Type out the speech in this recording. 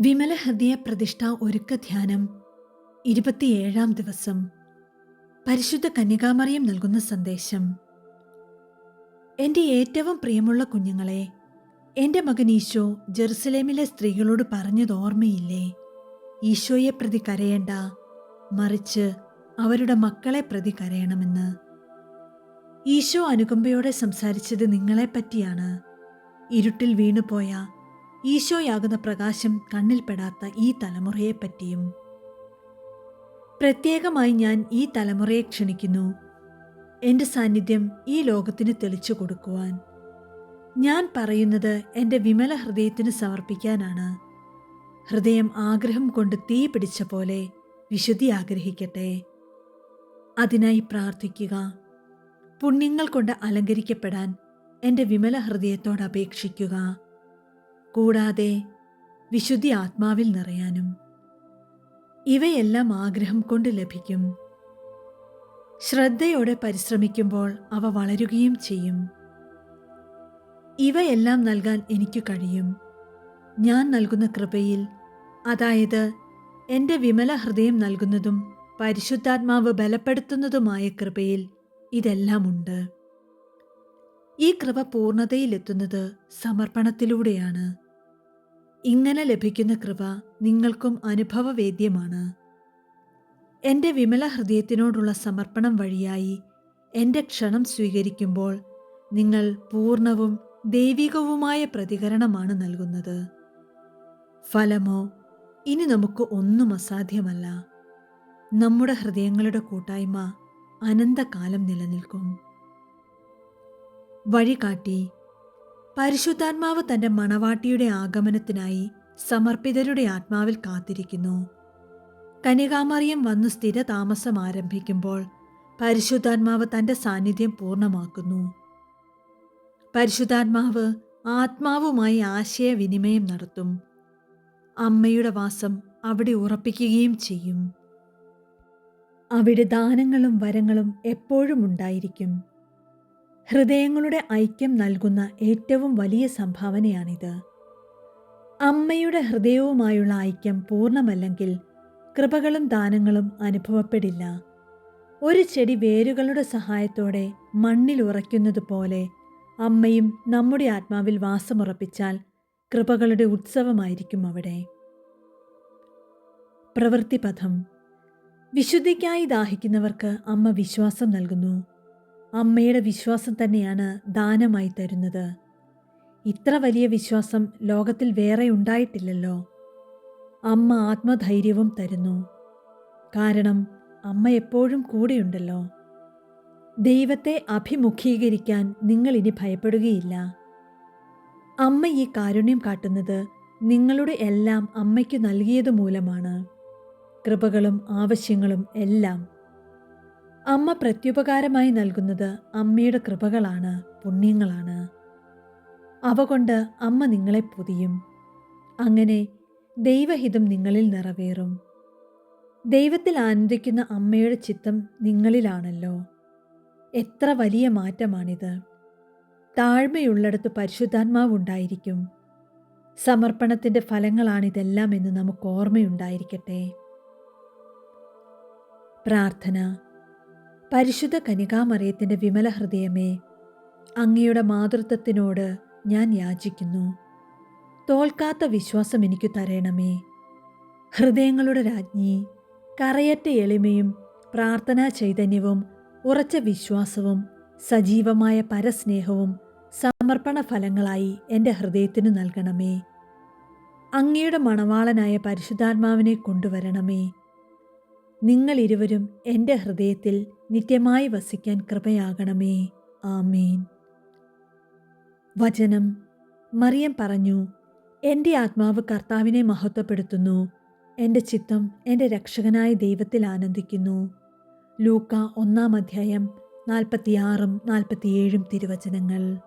വിമല ഹൃദയ പ്രതിഷ്ഠ ഒരുക്ക ധ്യാനം ഇരുപത്തിയേഴാം ദിവസം. പരിശുദ്ധ കന്യകാമറിയം നൽകുന്ന സന്ദേശം. എന്റെ ഏറ്റവും പ്രിയമുള്ള കുഞ്ഞുങ്ങളെ എന്റെ മകൻ ഈശോ ജെറുസലേമിലെ സ്ത്രീകളോട് പറഞ്ഞത് ഓർമ്മയില്ലേ? ഈശോയെ പ്രതി കരയേണ്ട മറിച്ച് അവരുടെ മക്കളെ പ്രതി കരയണമെന്ന്. ഈശോ അനുകമ്പയോടെ സംസാരിച്ചത് നിങ്ങളെപ്പറ്റിയാണ്. ഇരുട്ടിൽ വീണുപോയ ഈശോയാകുന്ന പ്രകാശം കണ്ണിൽപ്പെടാത്ത ഈ തലമുറയെപ്പറ്റിയും. പ്രത്യേകമായി ഞാൻ ഈ തലമുറയെ ക്ഷണിക്കുന്നു. എന്റെ സാന്നിധ്യം ഈ ലോകത്തിന് തെളിച്ചു കൊടുക്കുവാൻ. ഞാൻ പറയുന്നത് എന്റെ വിമല ഹൃദയത്തിന് സമർപ്പിക്കാനാണ്. ഹൃദയം ആഗ്രഹം കൊണ്ട് തീ പിടിച്ച പോലെ വിശുദ്ധി ആഗ്രഹിക്കട്ടെ. അതിനായി പ്രാർത്ഥിക്കുക. പുണ്യങ്ങൾ കൊണ്ട് അലങ്കരിക്കപ്പെടാൻ എന്റെ വിമല ഹൃദയത്തോട് അപേക്ഷിക്കുക. കൂടാതെ വിശുദ്ധി ആത്മാവിൽ നിറയാനും ഇവയെല്ലാം ആഗ്രഹം കൊണ്ട് ലഭിക്കും. ശ്രദ്ധയോടെ പരിശ്രമിക്കുമ്പോൾ അവ വളരുകയും ചെയ്യും. ഇവയെല്ലാം നൽകാൻ എനിക്ക് കഴിയും. ഞാൻ നൽകുന്ന കൃപയിൽ അതായത് എന്റെ വിമല ഹൃദയം നൽകുന്നതും പരിശുദ്ധാത്മാവ് ബലപ്പെടുത്തുന്നതുമായ കൃപയിൽ ഇതെല്ലാമുണ്ട്. ഈ കൃപ പൂർണതയിലെത്തുന്നത് സമർപ്പണത്തിലൂടെയാണ്. ഇങ്ങനെ ലഭിക്കുന്ന കൃപ നിങ്ങൾക്കും അനുഭവവേദ്യമാണ്. എന്റെ വിമല ഹൃദയത്തിനോടുള്ള സമർപ്പണം വഴിയായി എന്റെ ക്ഷണം സ്വീകരിക്കുമ്പോൾ നിങ്ങൾ പൂർണവും ദൈവികവുമായ പ്രതികരണമാണ് നൽകുന്നത്. ഫലമോ ഇനി നമുക്ക് ഒന്നും അസാധ്യമല്ല. നമ്മുടെ ഹൃദയങ്ങളുടെ കൂട്ടായ്മ അനന്തകാലം നിലനിൽക്കും. വഴികാട്ടി. പരിശുദ്ധാത്മാവ് തന്റെ മണവാട്ടിയുടെ ആഗമനത്തിനായി സമർപ്പിതരുടെ ആത്മാവിൽ കാത്തിരിക്കുന്നു. കനികാമറിയം വന്നു സ്ഥിര താമസം ആരംഭിക്കുമ്പോൾ പരിശുദ്ധാത്മാവ് തന്റെ സാന്നിധ്യം പൂർണമാക്കുന്നു. പരിശുദ്ധാത്മാവ് ആത്മാവുമായി ആശയവിനിമയം നടത്തും. അമ്മയുടെ വാസം അവിടെ ഉറപ്പിക്കുകയും ചെയ്യും. അവിടെ ദാനങ്ങളും വരങ്ങളും എപ്പോഴും ഉണ്ടായിരിക്കും. ഹൃദയങ്ങളുടെ ഐക്യം നൽകുന്ന ഏറ്റവും വലിയ സംഭാവനയാണിത്. അമ്മയുടെ ഹൃദയവുമായുള്ള ഐക്യം പൂർണമല്ലെങ്കിൽ കൃപകളും ദാനങ്ങളും അനുഭവപ്പെടില്ല. ഒരു ചെടി വേരുകളുടെ സഹായത്തോടെ മണ്ണിൽ ഉറയ്ക്കുന്നത് പോലെ അമ്മയും നമ്മുടെ ആത്മാവിൽ വാസമുറപ്പിച്ചാൽ കൃപകളുടെ ഉത്സവമായിരിക്കും അവിടെ. പ്രവൃത്തിപഥം. വിശുദ്ധിക്കായി ദാഹിക്കുന്നവർക്ക് അമ്മ വിശ്വാസം നൽകുന്നു. അമ്മയുടെ വിശ്വാസം തന്നെയാണ് ദാനമായി തരുന്നത്. ഇത്ര വലിയ വിശ്വാസം ലോകത്തിൽ വേറെ ഉണ്ടായിട്ടില്ലല്ലോ. അമ്മ ആത്മധൈര്യവും തരുന്നു. കാരണം അമ്മ എപ്പോഴും കൂടെയുണ്ടല്ലോ. ദൈവത്തെ അഭിമുഖീകരിക്കാൻ നിങ്ങൾ ഇനി ഭയപ്പെടുകയില്ല. അമ്മ ഈ കാരുണ്യം കാട്ടുന്നത് നിങ്ങളുടെ എല്ലാം അമ്മയ്ക്ക് നൽകിയത് മൂലമാണ് കൃപകളും ആവശ്യങ്ങളും എല്ലാം അമ്മ പ്രത്യുപകാരമായി നൽകുന്നത് അമ്മയുടെ കൃപകളാണ് പുണ്യങ്ങളാണ്. അവ കൊണ്ട് അമ്മ നിങ്ങളെ പൊതിയും. അങ്ങനെ ദൈവഹിതം നിങ്ങളിൽ നിറവേറും. ദൈവത്തിൽ ആനന്ദിക്കുന്ന അമ്മയുടെ ചിത്തം നിങ്ങളിലാണല്ലോ. എത്ര വലിയ മാറ്റമാണിത്. താഴ്മയുള്ളിടത്ത് പരിശുദ്ധാത്മാവുണ്ടായിരിക്കും സമർപ്പണത്തിന്റെ ഫലങ്ങളാണിതെല്ലാം എന്ന് നമുക്ക് ഓർമ്മയുണ്ടായിരിക്കട്ടെ. പ്രാർത്ഥന. പരിശുദ്ധ കനികാമറിയത്തിന്റെ വിമല ഹൃദയമേ അങ്ങയുടെ മാതൃത്വത്തിനോട് ഞാൻ യാചിക്കുന്നു. തോൽക്കാത്ത വിശ്വാസം എനിക്ക് തരണമേ. ഹൃദയങ്ങളുടെ രാജ്ഞി കറയറ്റ എളിമയും പ്രാർത്ഥനാ ചൈതന്യവും ഉറച്ച വിശ്വാസവും സജീവമായ പരസ്നേഹവും സമർപ്പണ ഫലങ്ങളായി എന്റെ ഹൃദയത്തിന് നൽകണമേ. അങ്ങയുടെ മണവാളനായ പരിശുദ്ധാത്മാവിനെ കൊണ്ടുവരണമേ. നിങ്ങൾ ഇരുവരും എന്റെ ഹൃദയത്തിൽ നിത്യമായി വസിക്കാൻ കൃപയാകണമേ. ആമേൻ. വചനം. മറിയം പറഞ്ഞു എന്റെ ആത്മാവ് കർത്താവിനെ മഹത്വപ്പെടുത്തുന്നു. എന്റെ ചിത്തം എന്റെ രക്ഷകനായ ദൈവത്തിൽ ആനന്ദിക്കുന്നു. ലൂക്ക ഒന്നാം അധ്യായം നാൽപ്പത്തിയാറും നാൽപ്പത്തിയേഴും തിരുവചനങ്ങൾ.